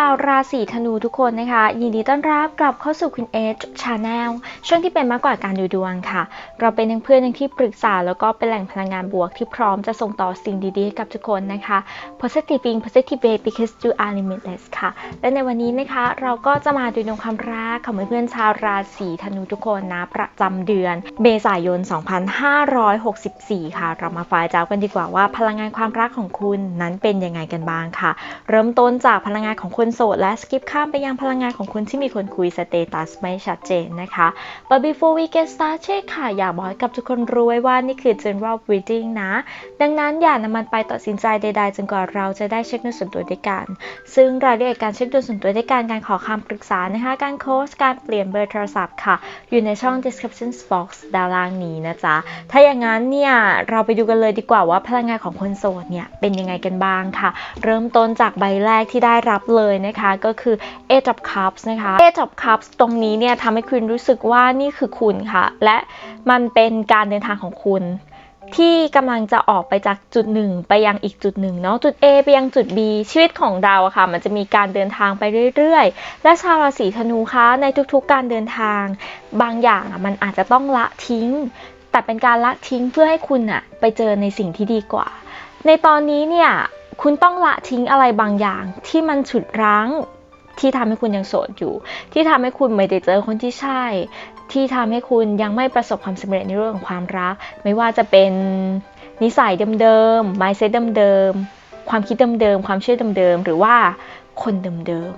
ชาวราศีธนูทุกคนนะคะ ยินดีต้อนรับกลับเข้าสู่คุณเอชชาแนลช่วงที่เป็นมากกว่าการดูดวงค่ะ เราเป็นทั้งเพื่อนทั้งที่ปรึกษา แล้วก็เป็นแหล่งพลังงานบวกที่พร้อมจะส่งต่อสิ่งดีๆให้กับทุกคนนะคะ positive being positive way because you are limitless ค่ะ และในวันนี้นะคะเราก็จะมาดูดวงความรักของเพื่อนๆชาวราศีธนูทุกคนนะประจำเดือนเมษายน 2564 ค่ะ เรามาฝ่ายเจ้ากันดีกว่าว่าพลังงานความรักของคุณนั้นเป็นยังไงกันบ้างค่ะ เริ่มต้นจากพลังงานของคนสดและสกิปข้ามไปยังพลังงานของคนที่มีคนคุยสเตตัสไม่ชัดเจนนะคะ but before we get started ค่ะ อยากบอกให้กับทุกคนรู้ไว้ว่านี่คือ general reading นะ ดังนั้นอย่านำมันไปตัดสินใจใด ๆ จนกว่าเราจะได้เช็คดวงส่วนตัวด้วยกัน ซึ่งรายละเอียดการเช็คดวงส่วนตัวด้วยกันการขอคำปรึกษานะคะ การโค้ชการเปลี่ยนเบอร์โทรศัพท์ค่ะ อยู่ในช่อง description box ด้านล่างนี้นะจ๊ะ ถ้าอย่างนั้นเนี่ยเราไปดูกันเลยดีกว่าว่าพลังงานของคนโสดเนี่ยเป็นยังไงกันบ้างค่ะ เริ่มต้นจากใบแรกที่ได้รับเลยนะคะก็คือ Eight of Cups นะคะ Eight of Cups ตรงนี้เนี่ยทำให้คุณรู้สึกว่านี่คือคุณค่ะ และมันเป็นการเดินทางของคุณที่กำลังจะออกไปจากจุดหนึ่งไปยังอีกจุดหนึ่งเนาะจุด A ไปยังจุด B ชีวิตของเราอะค่ะ มันจะมีการเดินทางไปเรื่อยๆ และชาวราศีธนูคะในทุกๆการเดินทาง บางอย่างอะมันอาจจะต้องละทิ้ง แต่เป็นการละทิ้งเพื่อให้คุณอะไปเจอในสิ่งที่ดีกว่า ในตอนนี้เนี่ย คุณต้องละทิ้งอะไรบางอย่างที่มันฉุดรั้ง ที่ทำให้คุณยังโสดอยู่ ที่ทำให้คุณไม่ได้เจอคนที่ใช่ ที่ทำให้คุณยังไม่ประสบความสำเร็จในเรื่องของความรัก ไม่ว่าจะเป็นนิสัยเดิมๆ mindset เดิมๆ ความคิดเดิมๆ ความเชื่อเดิมๆ หรือว่าคนเดิม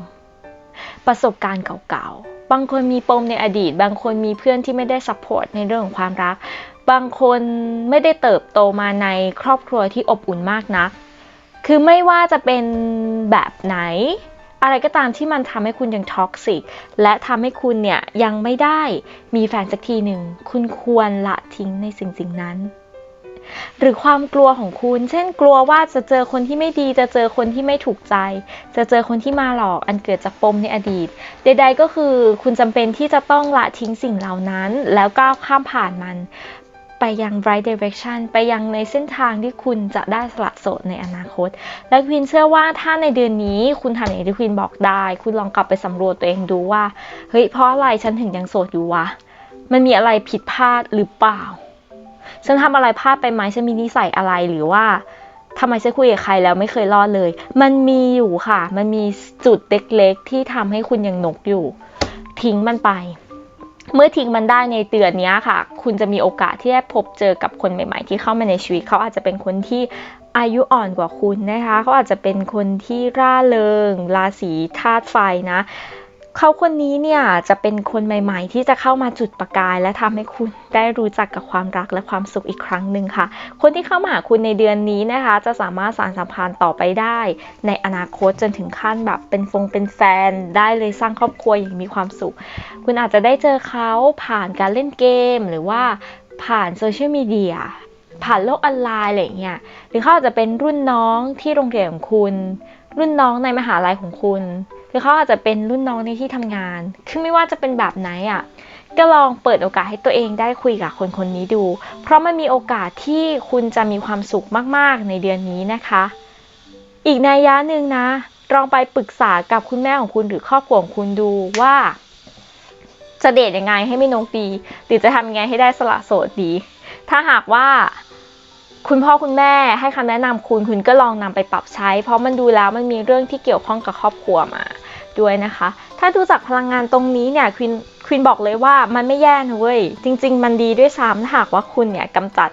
ๆ ประสบการณ์เก่าๆ บางคนมีปมในอดีต บางคนมีเพื่อนที่ไม่ได้ support ในเรื่องของความรัก บางคนไม่ได้เติบโตมาในครอบครัวที่อบอุ่นมากนัก คือไม่ว่าจะเป็นแบบไหน อะไรก็ตามที่มันทำให้คุณยังท็อกซิกและทำให้คุณเนี่ยยังไม่ได้มีแฟนสักทีหนึ่ง คุณควรละทิ้งในสิ่งสิ่งนั้น หรือความกลัวของคุณ เช่นกลัวว่าจะเจอคนที่ไม่ดี จะเจอคนที่ไม่ถูกใจ จะเจอคนที่มาหลอกอันเกิดจากปมในอดีต ใด ๆ ก็คือคุณจำเป็นที่จะต้องละทิ้งสิ่งเหล่านั้น แล้วก้าวข้ามผ่านมัน ไปยัง right direction ไปยังในเส้นทางที่คุณจะได้สละโสดในอนาคต และควินเชื่อว่าถ้าในเดือนนี้คุณทำอย่างที่ควินบอกได้ คุณลองกลับไปสำรวจตัวเองดูว่าเฮ้ยเพราะอะไรฉันถึงยังโสดอยู่วะมันมีอะไรผิดพลาดหรือเปล่า ฉันทำอะไรพลาดไปไหมฉันมีนิสัยอะไรหรือว่าทำไมฉันคุยกับใครแล้วไม่เคยรอดเลย มันมีอยู่ค่ะ มันมีจุดเล็กๆที่ทำให้คุณยังนกอยู่ ทิ้งมันไป เมื่อทิ้งมันได้ในเดือนนี้ค่ะ คุณจะมีโอกาสที่ได้พบเจอกับคนใหม่ ๆ ที่เข้ามาในชีวิตเขาอาจจะเป็นคนที่อายุอ่อนกว่าคุณนะคะ เขาอาจจะเป็นคนที่ร่าเริงราศีธาตุไฟนะ เขาคนนี้เนี่ยจะเป็นคนใหม่ ๆ ที่จะเข้ามาจุดประกาย และทำให้คุณได้รู้จักกับความรักและความสุขอีกครั้งหนึ่งค่ะ คนที่เข้ามาหาคุณในเดือนนี้นะคะ จะสามารถสานสัมพันธ์ต่อไปได้ ในอนาคตจนถึงขั้นแบบเป็นฟงเป็นแฟนได้เลยสร้างครอบครัวอย่างมีความสุข คุณอาจจะได้เจอเขาผ่านการเล่นเกม หรือว่าผ่านโซเชียลมีเดียผ่านโลกออนไลน์อะไรเงี้ยหรือเขาอาจจะเป็นรุ่นน้องที่โรงเรียนของคุณ รุ่นน้องในมหาลัยของคุณ หรือเขาอาจจะเป็นรุ่นน้องในที่ทำงาน คือไม่ว่าจะเป็นแบบไหนอะก็ลองเปิดโอกาสให้ตัวเองได้คุยกับคนคนนี้ดู เพราะมันมีโอกาสที่คุณจะมีความสุขมากๆในเดือนนี้นะคะ อีกนัยยะหนึ่งนะลองไปปรึกษากับคุณแม่ของคุณหรือครอบครัวของคุณดูว่าจะเดทยังไงให้ไม่นกดีหรือจะทำยังไงให้ได้สละโสดดี ถ้าหากว่า คุณพ่อคุณแม่ให้คำแนะนำคุณคุณก็ลองนำไปปรับใช้ เพราะมันดูแล้วมันมีเรื่องที่เกี่ยวข้องกับครอบครัวมาด้วยนะคะ ถ้าดูจากพลังงานตรงนี้เนี่ยควินควินบอกเลยว่ามันไม่แย่นะเว้ย จริง ๆ มันดีด้วยซ้ำถ้าหากว่าคุณเนี่ยกำจัด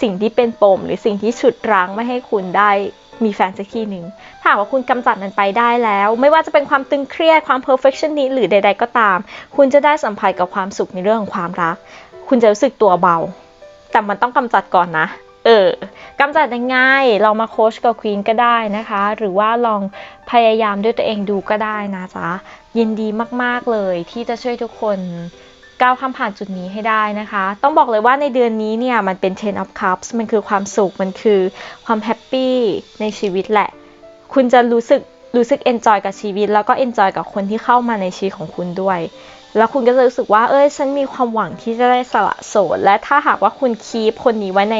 สิ่งที่เป็นปม หรือสิ่งที่ฉุดรั้งไม่ให้คุณได้มีแฟนสักทีหนึ่งถ้าหากว่าคุณกำจัดมันไปได้แล้ว ไม่ว่าจะเป็นความตึงเครียดความ perfectionist หรือใด ๆ ก็ตาม คุณจะได้สัมผัสกับความสุขในเรื่องของความรัก คุณจะรู้สึกตัวเบา แต่มันต้องกำจัดก่อนนะ เออกำจัดยังไงลองมาโค้ชกับควีนก็ได้นะคะ หรือว่าลองพยายามด้วยตัวเองดูก็ได้นะจ๊ะ ยินดีมากๆเลยที่จะช่วยทุกคนก้าวข้ามผ่านจุดนี้ให้ได้นะคะ ต้องบอกเลยว่าในเดือนนี้เนี่ย มันเป็น Ten of Cups มันคือความสุข มันคือความแฮปปี้ในชีวิตแหละ คุณจะรู้สึกรู้สึกเอนจอยกับชีวิต แล้วก็เอนจอยกับคนที่เข้ามาในชีวิตของคุณด้วย แล้วคุณก็จะรู้สึกว่า เอ้ย ฉันมีความหวังที่จะได้สละโสด และถ้าหากว่าคุณคีปคนนี้ไว้ใน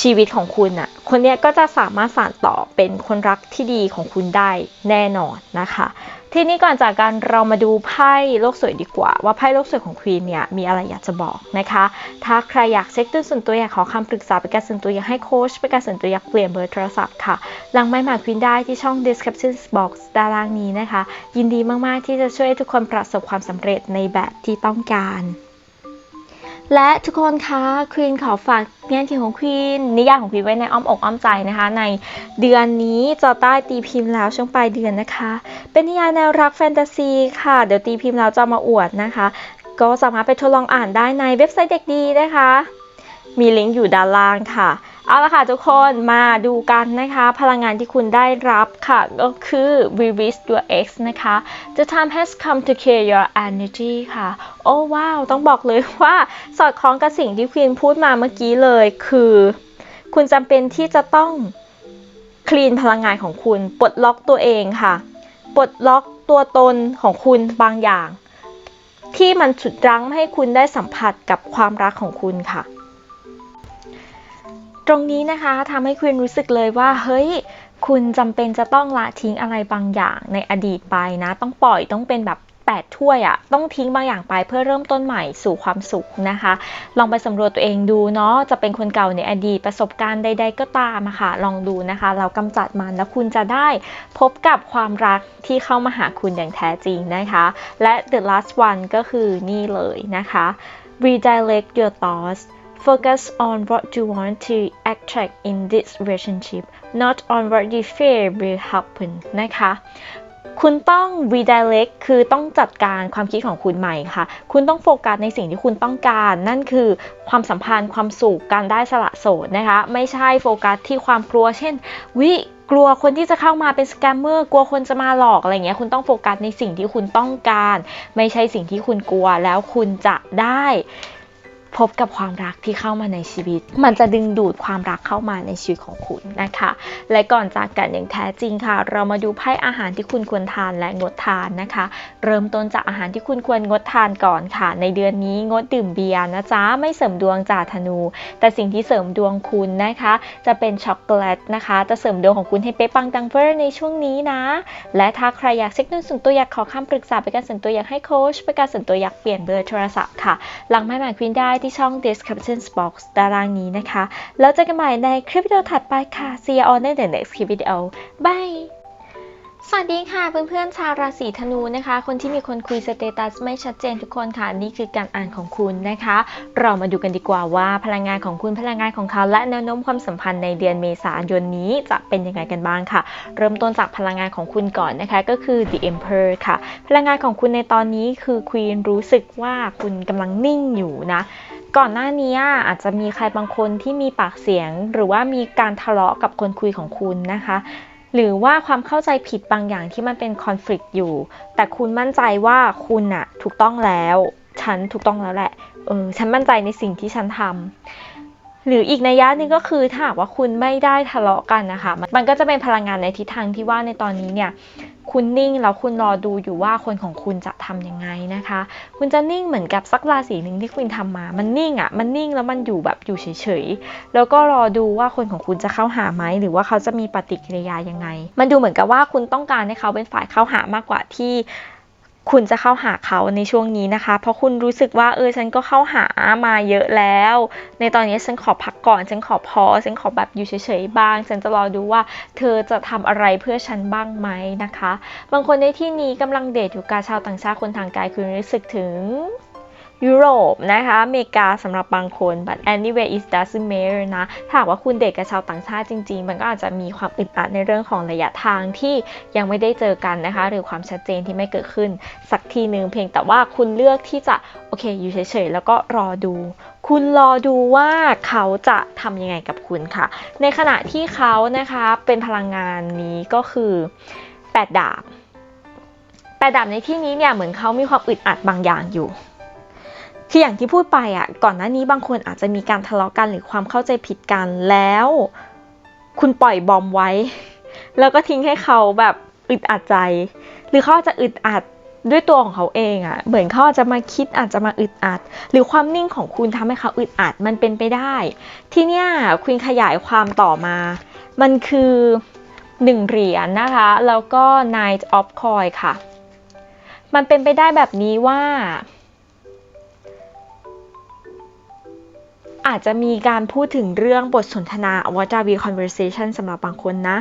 ชีวิตของคุณอะคนเนี้ยก็จะสามารถสานต่อเป็นคนรักที่ดีของคุณได้แน่นอนนะคะ ทีนี้ก่อนจากการเรามาดูไพ่โลกสวยดีกว่า ว่าไพ่โลกสวยของควีนเนี่ยมีอะไรอยากจะบอกนะคะ ถ้าใครอยากเช็คตัวส่วนตัวอยากขอคำปรึกษาเป็นการส่วนตัวอยากให้โค้ชเป็นการส่วนตัวอยากเปลี่ยนเบอร์โทรศัพท์ค่ะหลังไม้หมากควีนได้ที่ช่อง description box ด้านล่างนี้นะคะ ยินดีมากๆที่จะช่วยทุกคนประสบความสำเร็จในแบบที่ต้องการ และทุกคนคะควีนขอฝากงานเขียนของควีนนิยายของควีนไว้ในอ้อมอกอ้อมใจนะคะ ในเดือนนี้จะใต้ตีพิมพ์แล้วช่วงปลายเดือนนะคะ เป็นนิยายแนวรักแฟนตาซีค่ะ เดี๋ยวตีพิมพ์แล้วจะมาอวดนะคะ ก็สามารถไปทดลองอ่านได้ในเว็บไซต์เด็กดีนะคะ มีลิงก์อยู่ด้านล่างค่ะ เอาละค่ะทุกคนมาดูกันนะคะ พลังงานที่คุณได้รับค่ะ ก็คือ release your ex นะคะ The time has come to clear your energy ค่ะ โอ้ว้าว ต้องบอกเลยว่าสอดคล้องกับสิ่งที่ควีนพูดมาเมื่อกี้เลย คือ คุณจำเป็นที่จะต้องคลีนพลังงานของคุณ ปลดล็อกตัวเองค่ะ ปลดล็อกตัวตนของคุณบางอย่าง ที่มันฉุดรั้งไม่ให้คุณได้สัมผัสกับความรักของคุณค่ะ ตรงนี้นะคะทำให้คุณรู้สึกเลยว่า เฮ้ย คุณจำเป็นจะต้องละทิ้งอะไรบางอย่างในอดีตไปนะ ต้องปล่อยต้องเป็นแบบแปดถ้วยอะ่ะต้องทิ้งบางอย่างไปเพื่อเริ่มต้นใหม่สู่ความสุขนะคะ ลองไปสำรวจตัวเองดูเนาะจะเป็นคนเก่าในอดีตประสบการณ์ใด ๆ ก็ตามอะค่ะ ลองดูนะคะ เรากำจัดมันแล้วคุณจะได้พบกับความรักที่เข้ามาหาคุณอย่างแท้จริงนะคะ และ the last one ก็คือนี่เลยนะคะ redirect your thoughts Focus on what you want to attract in this relationship, not on what you fear will happen นะคะ คุณต้อง redirect คือต้องจัดการความคิดของคุณใหม่ค่ะ คุณต้องโฟกัสในสิ่งที่คุณต้องการ นั่นคือความสัมพันธ์ความสุขการได้สละโสดนะคะ ไม่ใช่โฟกัสที่ความกลัว เช่น วิกลัวคนที่จะเข้ามาเป็นสแกมเมอร์กลัวคนจะมาหลอกอะไรเงี้ยคุณต้องโฟกัสในสิ่งที่คุณต้องการ ไม่ใช่สิ่งที่คุณกลัวแล้วคุณจะได้ พบกับความรักที่เข้ามาในชีวิต มันจะดึงดูดความรักเข้ามาในชีวิตของคุณนะคะ และก่อนจากกันอย่างแท้จริงค่ะ เรามาดูไพ่อาหารที่คุณควรทานและงดทานนะคะ เริ่มต้นจากอาหารที่คุณควรงดทานก่อนค่ะ ในเดือนนี้งดดื่มเบียร์นะจ๊ะไม่เสริมดวงจ่าธนู แต่สิ่งที่เสริมดวงคุณนะคะ จะเป็นช็อกโกแลตนะคะ จะเสริมดวงของคุณให้เป๊ะปังดังเฟอร์ในช่วงนี้นะ และถ้าใครอยากเช็คดวงส่วนตัวอยากขอคำปรึกษาเป็นการส่วนตัวอยากให้โค้ชเป็นการส่วนตัวอยากเปลี่ยนเบอร์โทรศัพท์ค่ะ หลังไม้หมายควินได้ที่ช่อง description box ตารางนี้นะคะ แล้วเจอกันใหม่ในคลิปวิดีโอถัดไปค่ะ see you on the next clip video bye สวัสดีค่ะเพื่อนๆชาวราศีธนูนะคะ คนที่มีคนคุยสเตตัสไม่ชัดเจนทุกคนค่ะนี่คือการอ่านของคุณนะคะ เรามาดูกันดีกว่าว่าพลังงานของคุณพลังงานของเขาและแนวโน้มความสัมพันธ์ในเดือนเมษายนนี้จะเป็นยังไงกันบ้างค่ะ เริ่มต้นจากพลังงานของคุณก่อนนะคะ ก็คือ the emperor ค่ะ พลังงานของคุณในตอนนี้คือควีนรู้สึกว่าคุณกำลังนิ่งอยู่นะก่อนหน้านี้อาจจะมีใครบางคนที่มีปากเสียง หรือว่ามีการทะเลาะกับคนคุยของคุณนะคะ หรือว่าความเข้าใจผิดบางอย่างที่มันเป็นคอน FLICT อยู่ แต่คุณมั่นใจว่าคุณอะถูกต้องแล้ว ฉันถูกต้องแล้วแหละ เออ ฉันมั่นใจในสิ่งที่ฉันทำ หรืออีกนัยยะหนึ่งก็คือถ้าหากว่าคุณไม่ได้ทะเลาะกันนะคะ มันก็จะเป็นพลังงานในทิศทางที่ว่าในตอนนี้เนี่ยคุณนิ่งแล้วคุณรอดูอยู่ว่าคนของคุณจะทำยังไงนะคะ คุณจะนิ่งเหมือนกับสักราศีหนึ่งที่คุณทำมา มันนิ่งอะ่ะ มันนิ่งแล้วมันอยู่แบบอยู่เฉยๆ แล้วก็รอดูว่าคนของคุณจะเข้าหาไหมหรือว่าเขาจะมีปฏิกิริยายังไง มันดูเหมือนกับว่าคุณต้องการให้เขาเป็นฝ่ายเข้าหามากกว่าที่ คุณจะเข้าหาเขาในช่วงนี้นะคะ เพราะคุณรู้สึกว่าเออฉันก็เข้าหามาเยอะแล้ว ในตอนนี้ฉันขอพักก่อน ฉันขอพอ ฉันขอแบบอยู่เฉยๆบ้าง ฉันจะรอดูว่า เธอจะทำอะไรเพื่อฉันบ้างไหมนะคะ บางคนในที่นี้กำลังเดทอยู่กับชาวต่างชาติคนทางไกลคุณรู้สึกถึง ยุโรปนะคะอเมริกาสำหรับบางคน but anyway it doesn't matter นะถ้าหากว่าคุณเดทกับชาวต่างชาติจริง ๆ มันก็อาจจะมีความอึดอัดในเรื่องของระยะทางที่ยังไม่ได้เจอกันนะคะ หรือความชัดเจนที่ไม่เกิดขึ้น สักทีหนึ่งเพียงแต่ว่าคุณเลือกที่จะโอเคอยู่เฉยๆแล้วก็รอดู คุณรอดูว่าเขาจะทำยังไงกับคุณค่ะ ในขณะที่เขานะคะเป็นพลังงานนี้ก็คือแปดดาบแปดดาบในที่นี้เนี่ยเหมือนเขามีความอึดอัดบางอย่างอยู่ คืออย่างที่พูดไปอะก่อนหน้านี้บางคนอาจจะมีการทะเลาะกันหรือความเข้าใจผิดกันแล้ว คุณปล่อยบอมไว้ แล้วก็ทิ้งให้เขาแบบอึดอัดใจ หรือเขาอาจจะอึดอัดด้วยตัวของเขาเองอะ่ะเหมือนเขาอาจจะมาคิดอาจจะมาอึดอัด หรือความนิ่งของคุณทำให้เขาอึดอัดมันเป็นไปได้ ที่เนี้ยคุณขยายความต่อมา มันคือหนึ่งเหรียญนะคะ แล้วก็ Knight of Coin ค่ะ มันเป็นไปได้แบบนี้ว่า อาจจะมีการพูดถึงเรื่องบทสนทนา what are we conversation สำหรับบางคนนะ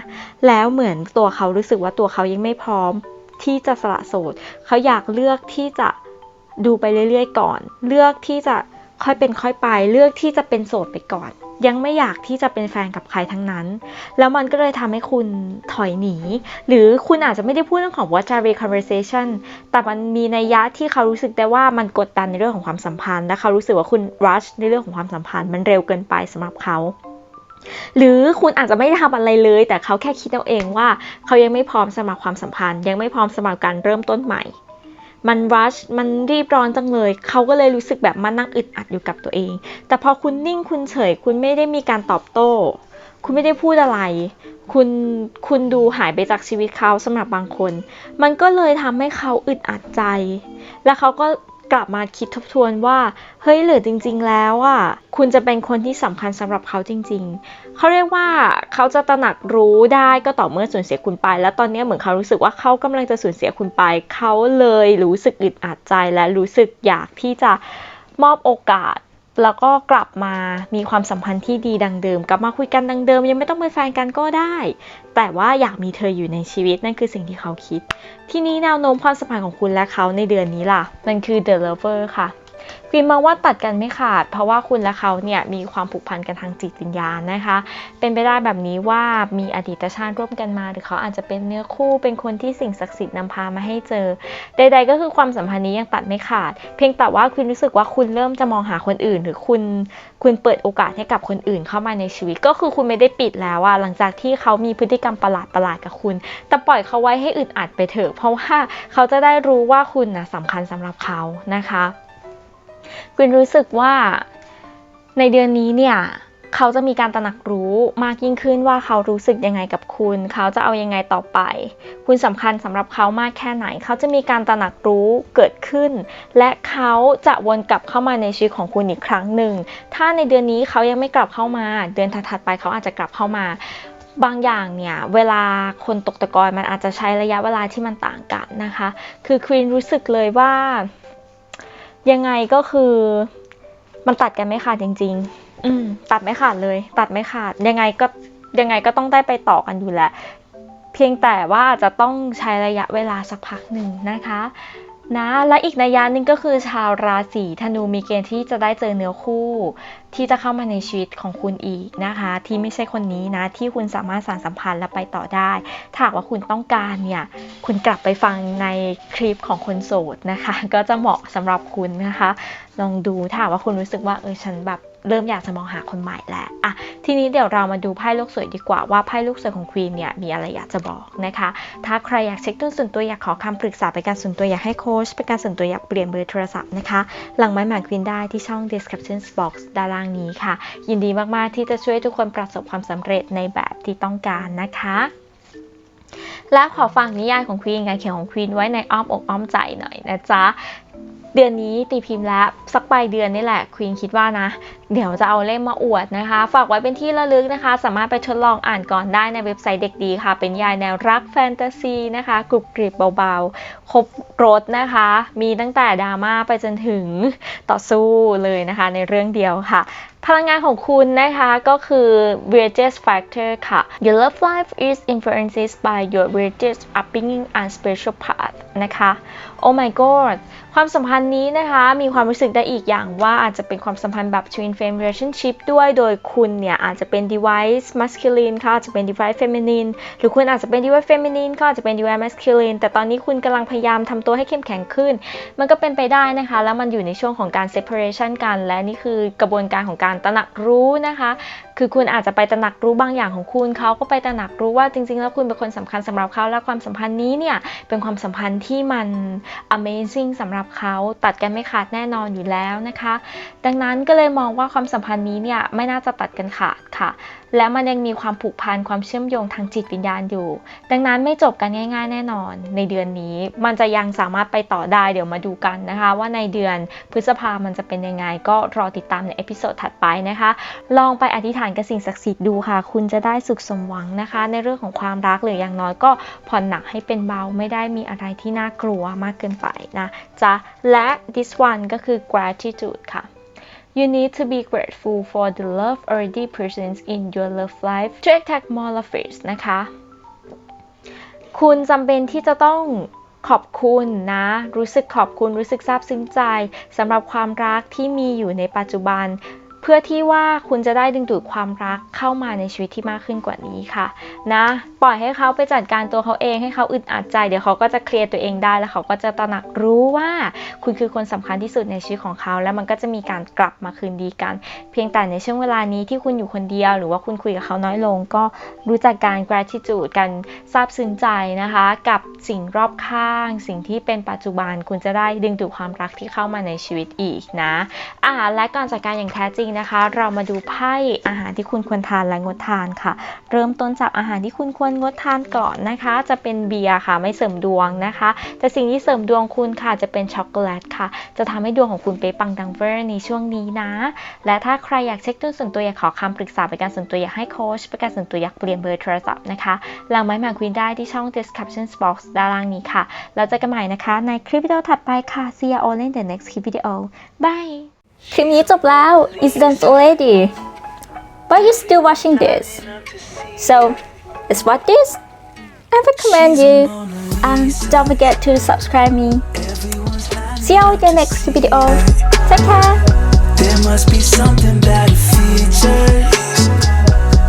แล้วเหมือนตัวเขารู้สึกว่าตัวเขายังไม่พร้อมที่จะสละโสด เขาอยากเลือกที่จะดูไปเรื่อยๆก่อน เลือกที่จะ ค่อยเป็นค่อยไปเลือกที่จะเป็นโสดไปก่อน ยังไม่อยากที่จะเป็นแฟนกับใครทั้งนั้น แล้วมันก็เลยทำให้คุณถอยหนี หรือคุณอาจจะไม่ได้พูดเรื่องของ what are we conversation แต่มันมีในยะที่เขารู้สึกได้ว่ามันกดดันในเรื่องของความสัมพันธ์ และเขารู้สึกว่าคุณ rush ในเรื่องของความสัมพันธ์ มันเร็วเกินไปสำหรับเขาหรือคุณอาจจะไม่ได้ทำอะไรเลย แต่เขาแค่คิดเอาเองว่า เขายังไม่พร้อมสำหรับความสัมพันธ์ ยังไม่พร้อมสำหรับการเริ่มต้นใหม่ มันรัชมันรีบร้อนจังเลย เขาก็เลยรู้สึกแบบมานั่งอึดอัดอยู่กับตัวเอง แต่พอคุณนิ่งคุณเฉย คุณไม่ได้มีการตอบโต้ คุณไม่ได้พูดอะไร คุณคุณดูหายไปจากชีวิตเขาสำหรับบางคน มันก็เลยทำให้เขาอึดอัดใจ แล้วเขาก็ กลับมาคิดทบทวนว่า เฮ้ยหรือจริง ๆ แล้วอะคุณจะเป็นคนที่สำคัญสำหรับเขาจริง ๆ เขาเรียกว่าเขาจะตระหนักรู้ได้ก็ต่อเมื่อสูญเสียคุณไป แล้วตอนนี้เหมือนเขารู้สึกว่าเขากำลังจะสูญเสียคุณไป เขาเลยรู้สึกอึดอัดใจและรู้สึกอยากที่จะมอบโอกาสแล้วก็กลับมามีความสัมพันธ์ที่ดีดังเดิม กลับมาคุยกันดังเดิม ยังไม่ต้องเป็นแฟนกันก็ได้ แต่ว่าอยากมีเธออยู่ในชีวิตนั่นคือสิ่งที่เขาคิด ทีนี้แนวโน้มความสัมพันธ์ของคุณและเขาในเดือนนี้ล่ะ มันคือ The Lover ค่ะ ควีนมองว่าตัดกันไม่ขาด เพราะว่าคุณและเขาเนี่ยมีความผูกพันกันทางจิตวิญญาณนะคะ เป็นไปได้แบบนี้ว่ามีอดีตชาติร่วมกันมา หรือเขาอาจจะเป็นเนื้อคู่เป็นคนที่สิ่งศักดิ์สิทธิ์นำพามาให้เจอ ใด ๆ ก็คือความสัมพันธ์นี้ยังตัดไม่ขาด เพียงแต่ว่าคุณรู้สึกว่าคุณเริ่มจะมองหาคนอื่น หรือคุณคุณเปิดโอกาสให้กับคนอื่นเข้ามาในชีวิต ก็คือคุณไม่ได้ปิดแล้วอะหลังจากที่เขามีพฤติกรรมประหลาดประหลาดๆกับคุณ แต่ปล่อยเขาไว้ให้อึดอัดไปเถอะ เพราะว่าเขาจะได้รู้ว่าคุณนะสำคัญสำหรับเขานะคะ คุณรู้สึกว่าในเดือนนี้เนี่ยเขาจะมีการตระหนักรู้มากยิ่งขึ้นว่าเขารู้สึกยังไงกับคุณ เขาจะเอายังไงต่อไป คุณสำคัญสำหรับเขามากแค่ไหน เขาจะมีการตระหนักรู้เกิดขึ้น และเขาจะวนกลับเข้ามาในชีวิตของคุณอีกครั้งหนึ่ง ถ้าในเดือนนี้เขายังไม่กลับเข้ามา เดือนถัดๆไปเขาอาจจะกลับเข้ามาบางอย่างเนี่ยเวลาคนตกตะกอนมันอาจจะใช้ระยะเวลาที่มันต่างกันนะคะ คือควีนรู้สึกเลยว่า ยังไงก็คือมันตัดกันไม่ขาดจริง ๆ อืม ตัดไม่ขาดเลย ตัดไม่ขาด ยังไงก็ยังไงก็ต้องได้ไปต่อกันอยู่แหละ เพียงแต่ว่าอาจจะต้องใช้ระยะเวลาสักพักหนึ่งนะคะ นะและอีกนัยยะหนึ่งก็คือชาวราศีธนูมีเกณฑ์ที่จะได้เจอเนื้อคู่ ที่จะเข้ามาในชีวิตของคุณอีกนะคะ ที่ไม่ใช่คนนี้นะ ที่คุณสามารถสานสัมพันธ์และไปต่อได้ถ้าว่าคุณต้องการเนี่ย คุณกลับไปฟังในคลิปของคนโสดนะคะ ก็จะเหมาะสำหรับคุณนะคะ ลองดูถ้าว่าคุณรู้สึกว่าเออฉันแบบ เริ่มอยากจะมองหาคนใหม่แล้วอะทีนี้เดี๋ยวเรามาดูไพ่ลูกสวยดีกว่าว่าไพ่ลูกสวยของควีนเนี่ยมีอะไรอยากจะบอกนะคะ ถ้าใครอยากเช็คต้นส่วนตัวอยากขอคำปรึกษาเป็นการส่วนตัวอยากให้โค้ชเป็นการส่วนตัวอยากเปลี่ยนเบอร์โทรศัพท์นะคะ หลังไม้หมายควีนได้ที่ช่อง description box ด้านล่างนี้ค่ะ ยินดีมากๆที่จะช่วยทุกคนประสบความสำเร็จในแบบที่ต้องการนะคะและขอฟังนิยายของควีนงานเขียนของควีนไว้ในอ้อมอกอ้อมใจหน่อยนะจ๊ะ เดือนนี้ตีพิมพ์แล้วสักปลายเดือนนี่แหละควีนคิดว่านะ เดี๋ยวจะเอาเล่มมาอวดนะคะ ฝากไว้เป็นที่ระลึกนะคะ สามารถไปทดลองอ่านก่อนได้ในเว็บไซต์เด็กดีค่ะ เป็นยายแนวรักแฟนตาซีนะคะกรุบกริบเบาๆ ครบรถนะคะ มีตั้งแต่ดราม่าไปจนถึงต่อสู้เลยนะคะ ในเรื่องเดียวค่ะ พลังงานของคุณนะคะก็คือ Virtus Factor ค่ะ Your love life is influenced by your Virtus upbringing and spiritual path นะคะ Oh my god ความสัมพันธ์นี้นะคะมีความรู้สึกได้อีกอย่างว่าอาจจะเป็นความสัมพันธ์แบบ twin flame relationship ด้วยโดยคุณเนี่ยอาจจะเป็น device masculine ค่ะอาจจะเป็น device feminine หรือคุณอาจจะเป็น device feminine ก็อาจจะเป็น device masculine แต่ตอนนี้คุณกำลังพยายามทำตัวให้เข้มแข็งขึ้น มันก็เป็นไปได้นะคะ แล้วมันอยู่ในช่วงของการ separation กัน และนี่คือกระบวนการของการตระหนักรู้นะคะ คือคุณอาจจะไปตระหนักรู้บางอย่างของคุณเขาก็ไปตระหนักรู้ว่าจริง ๆ แล้วคุณเป็นคนสำคัญสำหรับเขาและความสัมพันธ์นี้เนี่ยเป็นความสัมพันธ์ที่มัน amazing สำหรับเขาตัดกันไม่ขาดแน่นอนอยู่แล้วนะคะ ดังนั้นก็เลยมองว่าความสัมพันธ์นี้เนี่ยไม่น่าจะตัดกันขาดค่ะ และมันยังมีความผูกพันความเชื่อมโยงทางจิตวิญญาณอยู่ ดังนั้นไม่จบกันง่าย ๆ แน่นอน ในเดือนนี้มันจะยังสามารถไปต่อได้เดี๋ยวมาดูกันนะคะ ว่าในเดือนพฤษภามันจะเป็นยังไงก็รอติดตามในเอพิโซดถัดไปนะคะ ลองไปอธิษฐานกับสิ่งศักดิ์สิทธิ์ดูค่ะ คุณจะได้สุขสมหวังนะคะ ในเรื่องของความรักหรืออย่างน้อยก็ผ่อนหนักให้เป็นเบาไม่ได้มีอะไรที่น่ากลัวมากเกินไปนะจ๊ะและ this one ก็คือ gratitude ค่ะ You need to be grateful for the love already present in your love life to attract more lovers นะคะ คุณจำเป็นที่จะต้องขอบคุณนะ รู้สึกขอบคุณ รู้สึกซาบซึ้งใจสำหรับความรักที่มีอยู่ในปัจจุบัน เพื่อที่ว่าคุณจะได้ดึงดูดความรักเข้ามาในชีวิตที่มากขึ้นกว่านี้ค่ะ นะ ปล่อยให้เขาไปจัดการตัวเขาเองให้เขาอึดอัดใจ เดี๋ยวเขาก็จะเคลียร์ตัวเองได้ แล้วเขาก็จะตระหนักรู้ว่าคุณคือคนสำคัญที่สุดในชีวิตของเขา แล้วมันก็จะมีการกลับมาคืนดีกัน เพียงแต่ในช่วงเวลานี้ที่คุณอยู่คนเดียว หรือว่าคุณคุยกับเขาน้อยลง ก็รู้จักการ gratitude กันซาบซึ้งใจนะคะ กับสิ่งรอบข้าง สิ่งที่เป็นปัจจุบันคุณจะได้ดึงดูดความรักที่เข้ามาในชีวิตอีกนะอ่าและก่อนจัดการอย่างแท้จริงนะคะ เรามาดูไพ่อาหารที่คุณควรทานและงดทานค่ะ เริ่มต้นจากอาหารที่คุณควรงดทานก่อนนะคะ จะเป็นเบียร์ค่ะ ไม่เสริมดวงนะคะ แต่สิ่งที่เสริมดวงคุณค่ะจะเป็นช็อกโกแลตค่ะ จะทำให้ดวงของคุณเป๊ะปังดังเวอร์ในช่วงนี้นะ และถ้าใครอยากเช็คดวงส่วนตัวอยากขอคำปรึกษาเป็นการส่วนตัวอยากให้โค้ชเป็นการส่วนตัวอยากเปลี่ยนเบอร์โทรศัพท์นะคะหลังไม้หมาคุยได้ที่ช่อง description box ด้านล่างนี้ค่ะ แล้วเจอกันใหม่นะคะ ในคลิปวิดีโอถัดไปค่ะ see you all in the next clip video bye คลิปนี้จบแล้ว it's done already but you still watching this so let's watch this I recommend you and don't forget to subscribe me see you in the next video take care There must be something that it features.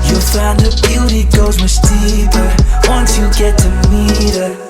You'll find her beauty goes much deeper once you get to meet her.